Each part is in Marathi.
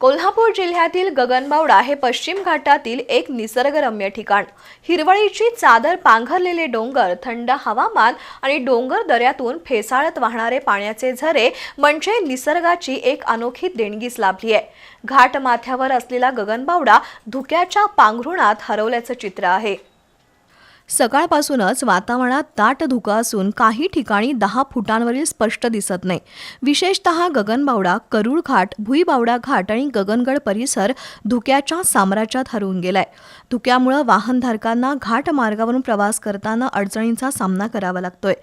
कोल्हापूर जिल्ह्यातील गगनबावडा हे पश्चिम घाटातील एक निसर्गरम्य ठिकाण. हिरवळीची चादर पांघरलेले डोंगर थंड हवामान आणि डोंगर दऱ्यातून फेसाळत वाहणारे पाण्याचे झरे म्हणजे निसर्गाची एक अनोखी देणगीच लाभली आहे. घाट माथ्यावर असलेला गगनबावडा धुक्याच्या पांघरुणात हरवल्याचं चित्र आहे. सकाळपासूनच वातावरणात दाट धुकं असून काही ठिकाणी दहा फुटांवरील स्पष्ट दिसत नाही. विशेषत गगनबावडा करूळ घाट भुईबावडा घाट आणि गगनगड परिसर धुक्याच्या साम्राज्यात हरवून गेलाय. धुक्यामुळं वाहनधारकांना घाट मार्गावरून प्रवास करताना अडचणींचा सामना करावा लागतोय.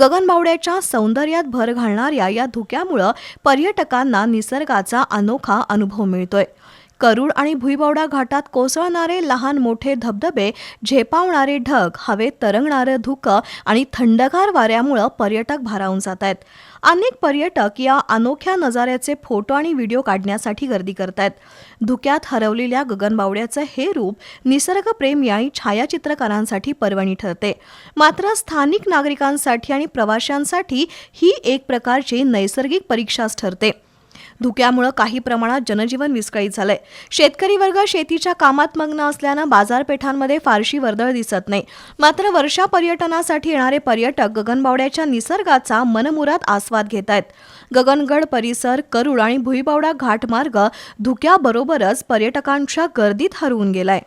गगनबावड्याच्या सौंदर्यात भर घालणाऱ्या या धुक्यामुळं पर्यटकांना निसर्गाचा अनोखा अनुभव मिळतोय. करूळ आणि भुईबावडा घाटात कोसळणारे लहान मोठे धबधबे झेपावणारे ढग हवेत तरंगणारं धुकं आणि थंडगार वाऱ्यामुळं पर्यटक भारावून जात आहेत. अनेक पर्यटक या अनोख्या नजाऱ्याचे फोटो आणि व्हिडिओ काढण्यासाठी गर्दी करत आहेत. धुक्यात हरवलेल्या गगनबावड्याचं हे रूप निसर्गप्रेमी आणि छायाचित्रकारांसाठी पर्वणी ठरते. मात्र स्थानिक नागरिकांसाठी आणि प्रवाशांसाठी ही एक प्रकारची नैसर्गिक परीक्षाच ठरते. धुक्यामुळं काही प्रमाणात जनजीवन विस्कळीत झालंय. शेतकरी वर्ग शेतीच्या कामात मग्न असल्यानं बाजारपेठांमध्ये फारशी वर्दळ दिसत नाही. मात्र वर्षा पर्यटनासाठी येणारे पर्यटक गगनबावड्याच्या निसर्गाचा मनमुराद आस्वाद घेत आहेत गगनगड परिसर करुळ आणि भुईबावडा घाटमार्ग धुक्याबरोबरच पर्यटकांच्या गर्दीत हरवून गेलाय.